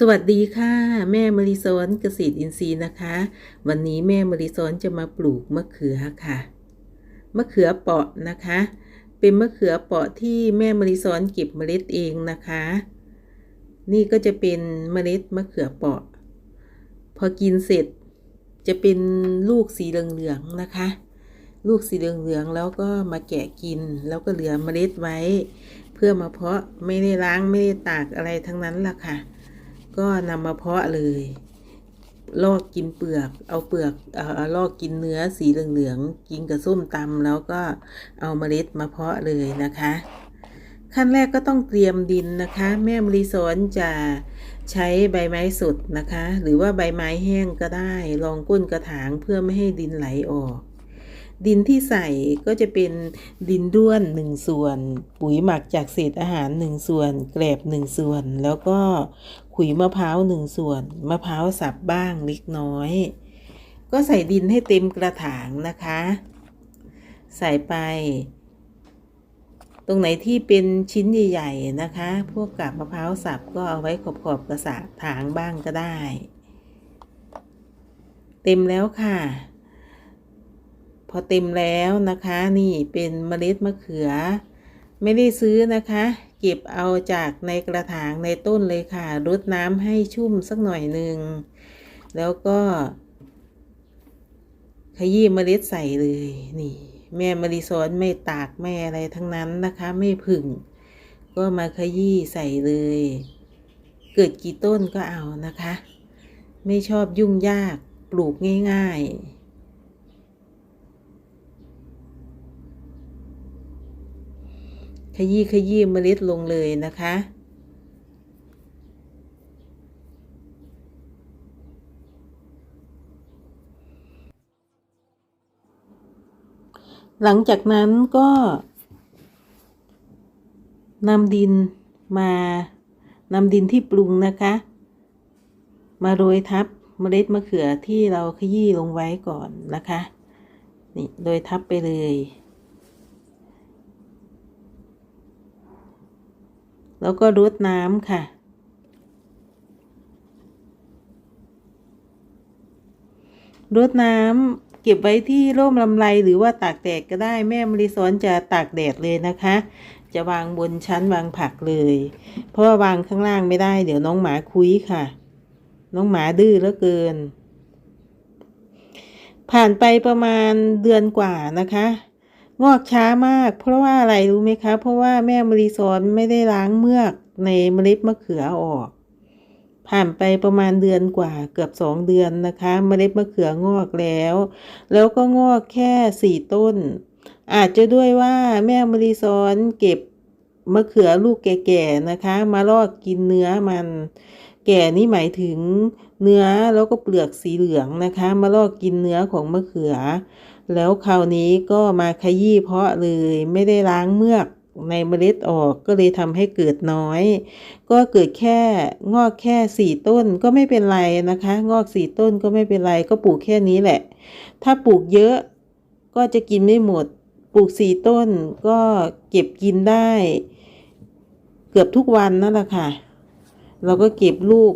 สวัสดีค่ะ แม่มริซอนเกษตรอินทรีย์นะคะ วันนี้แม่มริซอนจะมาปลูกมะเขือค่ะมะเขือเปาะนะคะ เป็นมะเขือเปาะที่แม่มริซอนเก็บเมล็ดเองนะคะ นี่ก็จะเป็นเมล็ดมะเขือเปาะ พอกินเสร็จจะเป็นลูกสีเหลืองๆนะคะ ลูกสีเหลืองๆแล้วก็มาแกะกินแล้วก็เหลือเมล็ดไว้ เพื่อมาเพาะไม่ได้ล้างไม่ได้ตากอะไรทั้งนั้นล่ะค่ะ ก็นำมาเพาะเลย ลอกกินเปลือก เอาเปลือกเอ่อลอกกินเนื้อสีเหลืองๆกินกับส้มตำแล้วก็เอาเมล็ดมาเพาะเลยนะคะ ขั้นแรกก็ต้องเตรียมดินนะคะ แม่มรีสอนจะใช้ใบไม้สดนะคะ หรือว่าใบไม้แห้งก็ได้รองก้นกระถางเพื่อไม่ให้ดินไหลออก ดินที่ใส่ก็จะเป็นดินด้วนหนึ่งส่วน ปุ๋ยหมักจากเศษอาหารหนึ่งส่วน แกลบหนึ่งส่วน แล้วก็ขุยมะพร้าวหนึ่งส่วน มะพร้าวสับบ้างเล็กน้อย ก็ใส่ดินให้เต็มกระถางนะคะ ใส่ไป ตรงไหนที่เป็นชิ้นใหญ่ๆนะคะ พวกกับมะพร้าวสับก็เอาไว้ขอบๆกระสะถางบ้างก็ได้ เต็มแล้วค่ะ พอเต็มแล้วนะคะนี่เป็นเมล็ดมะเขือ ไม่ได้ซื้อนะคะ เก็บเอาจากในกระถางในต้นเลยค่ะรดน้ำให้ชุ่มสักหน่อยหนึ่งแล้วก็ขยี้เมล็ดใส่เลยนี่ แม่มะริซอนไม่ตากไม่อะไรทั้งนั้นนะคะ ไม่ผึ่ง ก็มาขยี้ใส่เลย เกิดกี่ต้นก็เอานะคะ ไม่ชอบยุ่งยากปลูกง่าย ๆ ขยี้ขยี้เมล็ดลงเลยนะคะ หลังจากนั้นก็นำดินมานำดินที่ปรุงนะคะ มาโรยทับเมล็ดมะเขือที่เราขยี้ลงไว้ก่อนนะคะ นี่โดยทับไปเลย แล้วก็รดน้ำค่ะ รดน้ำเก็บไว้ที่ร่มลำไรหรือว่าตากแดดก็ได้แม่มริสอนจะตากแดดเลยนะคะ จะวางบนชั้นวางผักเลย เพราะว่าวางข้างล่างไม่ได้ เดี๋ยวน้องหมาคุยค่ะ น้องหมาดื้อเหลือเกินผ่านไปประมาณเดือนกว่านะคะ งอกช้ามาก เพราะว่าอะไรรู้ไหมคะ เพราะว่าแม่มรีซอนไม่ได้ล้างเมือกในเมล็ดมะเขือออก ผ่านไปประมาณเดือนกว่าเกือบสองเดือนนะคะ เมล็ดมะเขืองอกแล้ว แล้วก็งอกแค่สี่ต้น อาจจะด้วยว่าแม่มรีซอนเก็บมะเขือลูกแก่ๆนะคะ มาลอกกินเนื้อมัน แก่นี่หมายถึงเนื้อแล้วก็เปลือกสีเหลืองนะคะ มาลอกกินเนื้อของมะเขือ แล้วคราวนี้ก็มาขยี้เพาะเลยไม่ได้ล้างเมือกในเมล็ดออกก็เลยทำให้เกิดน้อย ก็เกิดแค่งอกแค่สี่ต้นก็ไม่เป็นไรนะคะ งอกสี่ต้นก็ไม่เป็นไรก็ปลูกแค่นี้แหละ ถ้าปลูกเยอะก็จะกินไม่หมด ปลูกสี่ต้นก็เก็บกินได้ เกือบทุกวันนั่นแหละค่ะ เราก็เก็บลูก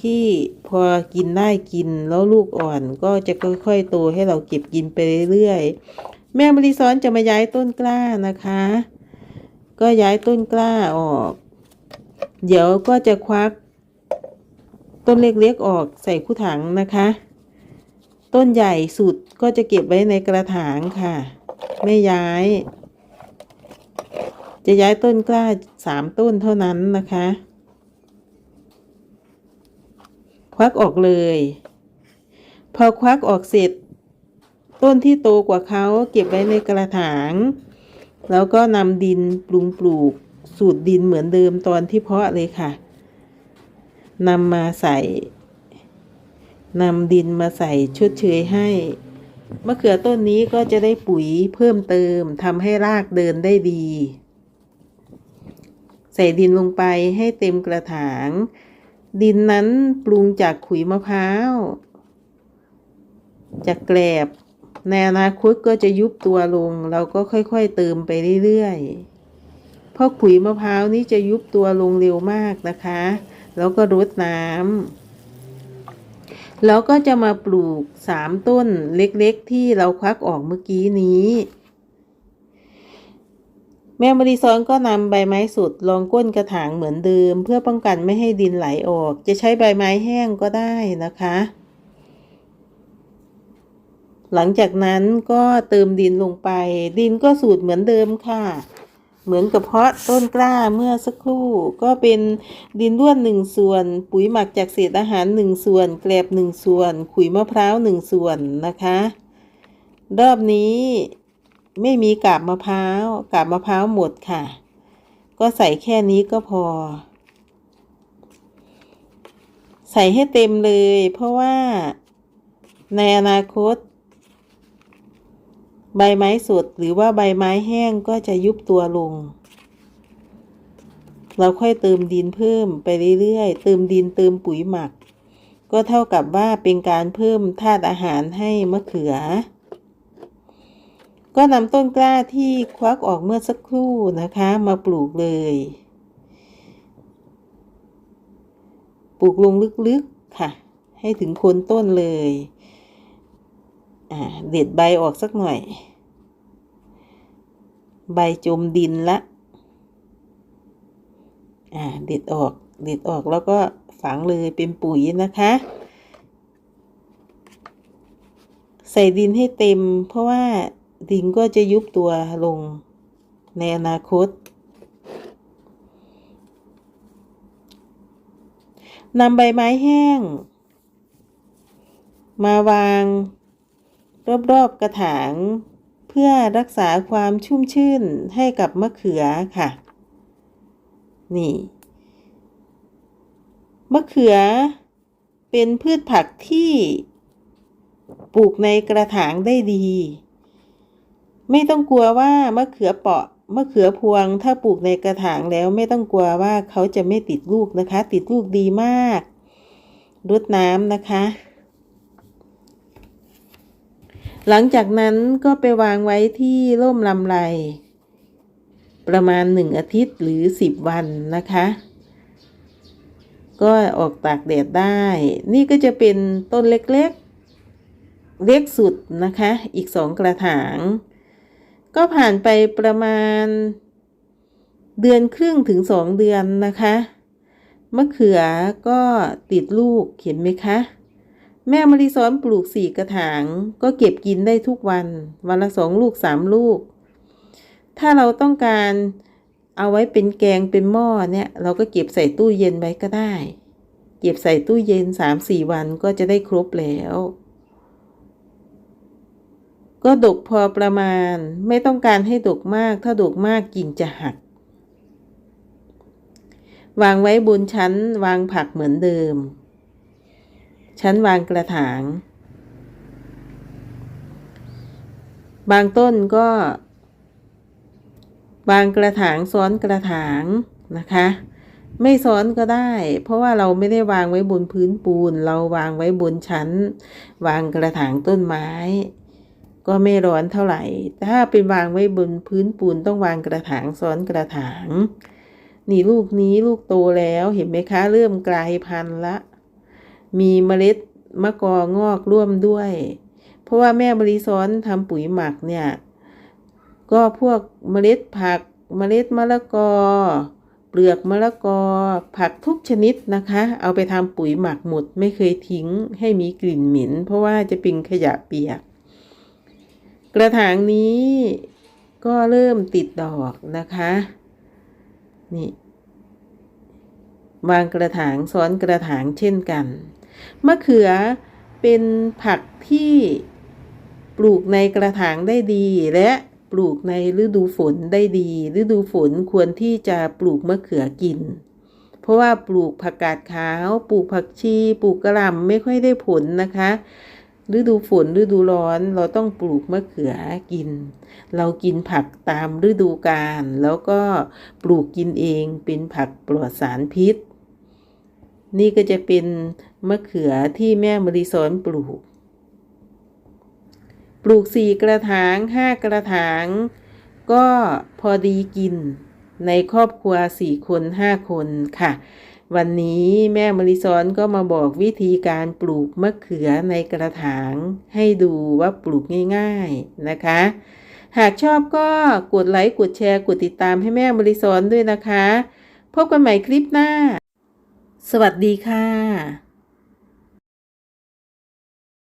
ที่พอกินได้กินแล้วลูกอ่อนก็จะค่อยๆโตให้เราเก็บกินไปเรื่อยๆ แม่มริซ้อนจะมาย้ายต้นกล้านะคะ ก็ย้ายต้นกล้าออก เดี๋ยวก็จะควัก ต้นเล็กๆออกใส่คู่ถังนะคะ ต้นใหญ่สุดก็จะเก็บไว้ในกระถางค่ะ ไม่ย้าย จะย้ายต้นกล้าสามต้นเท่านั้นนะคะ ค วักออกเลย พอควักออกเสร็จ ต้นที่โตกว่าเขาเก็บไว้ในกระถาง แล้วก็นำดินปรุงปลูก สูตรดินเหมือนเดิมตอนที่เพาะเลยค่ะนำมาใส่นำดินมาใส่ชดเชยให้มะเขือต้นนี้ก็จะได้ปุ๋ยเพิ่มเติมทำให้รากเดินได้ดี ใส่ดินลงไปให้เต็มกระถาง ดินนั้นปรุงจากขุยมะพร้าว จากแกลบในอนาคตก็จะยุบตัวลง เราก็ค่อยๆเติมไปเรื่อยๆ เพราะขุยมะพร้าวนี้จะยุบตัวลงเร็วมากนะคะ แล้วก็รดน้ำแล้วก็จะมาปลูกสามต้นเล็กๆที่เราควักออกเมื่อกี้นี้ แม่มริซอนก็นำใบไม้สุดรองก้นกระถางเหมือนเดิม เพื่อป้องกันไม่ให้ดินไหลออก จะใช้ใบไม้แห้งก็ได้นะคะ หลังจากนั้นก็เติมดินลงไป ดินก็สูตรเหมือนเดิมค่ะ เหมือนกับเพาะต้นกล้าเมื่อสักครู่ ก็เป็นดินร่วนหนึ่งส่วน ปุ๋ยหมักจากเศษอาหารหนึ่งส่วน แกลบหนึ่งส่วน ขุยมะพร้าวหนึ่งส่วนนะคะ รอบนี้ ไม่มีกาบมะพร้าวกาบมะพร้าวหมดค่ะ ก็ใส่แค่นี้ก็พอ ใส่ให้เต็มเลย เพราะว่าในอนาคต ใบไม้สดหรือว่าใบไม้แห้งก็จะยุบตัวลง เราค่อยเติมดินเพิ่มไปเรื่อยๆ เติมดินเติมปุ๋ยหมัก ก็เท่ากับว่าเป็นการเพิ่มธาตุอาหารให้มะเขือ ก็นำต้นกล้าที่ควักออกเมื่อสักครู่นะคะ มาปลูกเลย ปลูกลงลึกๆค่ะ ให้ถึงโคนต้นเลย เด็ดใบออกสักหน่อย ใบจมดินละเด็ดออกเด็ดออกแล้วก็ฝังเลยเป็นปุ๋ยนะคะ ใส่ดินให้เต็มเพราะว่า ดินก็จะยุบตัวลงในอนาคตนำใบไม้แห้ง มาวาง รอบๆกระถาง เพื่อรักษาความชุ่มชื่นให้กับมะเขือค่ะ นี่มะเขือเป็นพืชผักที่ปลูกในกระถางได้ดี ไม่ต้องกลัวว่ามะเขือเปาะมะเขือพวง ถ้าปลูกในกระถางแล้วไม่ต้องกลัวว่าเขาจะไม่ติดลูกนะคะ ติดลูกดีมากรดน้ำนะคะ หลังจากนั้นก็ไปวางไว้ที่ร่มลำไร ประมาณหนึ่งอาทิตย์หรือสิบวันนะคะ ก็ออกตากแดดได้ นี่ก็จะเป็นต้นเล็กๆ เล็กสุดนะคะ อีกสองกระถาง ก็ผ่านไปประมาณ เดือนครึ่งถึงสองเดือนนะคะ มะเขือก็ติดลูกเห็นไหมคะ แม่มะริซ้อนปลูกสี่กระถาง ก็เก็บกินได้ทุกวัน วันละสองลูกสามลูก ถ้าเราต้องการเอาไว้เป็นแกงเป็นหม้อเนี่ย เราก็เก็บใส่ตู้เย็นไว้ก็ได้ เก็บใส่ตู้เย็นสามสี่วันก็จะได้ครบแล้ว ก็ดกพอประมาณ ไม่ต้องการให้ดกมาก ถ้าดกมากกิ่งจะหัก วางไว้บนชั้นวางผักเหมือนเดิม ชั้นวางกระถาง บางต้นก็ วางกระถางซ้อนกระถางนะคะ ไม่ซ้อนก็ได้ เพราะว่าเราไม่ได้วางไว้บนพื้นปูน เราวางไว้บนชั้น วางกระถางต้นไม้ ก็ไม่ร้อนเท่าไหร่ ถ้าเป็นวางไว้บนพื้นปูนต้องวางกระถางซ้อนกระถาง นี่ลูกนี้ลูกโตแล้วเห็นไหมคะ เริ่มกลายพันธุ์ละ มีเมล็ดมะกองอกร่วมด้วย เพราะว่าแม่บริซ้อนทำปุ๋ยหมักเนี่ย ก็พวกเมล็ดผักเมล็ดมะละกอ เปลือกมะละกอ ผักทุกชนิดนะคะ เอาไปทำปุ๋ยหมักหมดไม่เคยทิ้งให้มีกลิ่นเหม็นเพราะว่าจะเป็นขยะเปียก กระถางนี้ก็เริ่มติดดอกนะคะ นี่ วางกระถางซ้อนกระถางเช่นกัน มะเขือเป็นผักที่ปลูกในกระถางได้ดี และปลูกในฤดูฝนได้ดี ฤดูฝนควรที่จะปลูกมะเขือกิน เพราะว่าปลูกผักกาดขาว ปลูกผักชี ปลูกกระหล่ำไม่ค่อยได้ผลนะคะ ฤดูฝนฤดูร้อนเราต้องปลูกมะเขือกิน เรากินผักตามฤดูกาลแล้วก็ปลูกกินเองเป็นผักปลอดสารพิษ นี่ก็จะเป็นมะเขือที่แม่มริสอนปลูก ปลูกสี่กระถางห้ากระถาง ก็พอดีกินในครอบครัวสี่คนห้าคนค่ะ วันนี้แม่มริซอนก็มาบอกวิธีการปลูกมะเขือในกระถาง ให้ดูว่าปลูกง่าย ๆนะคะ หากชอบก็กดไลค์กดแชร์กดติดตามให้แม่มริซอนด้วยนะคะ พบกันใหม่คลิปหน้า สวัสดีค่ะ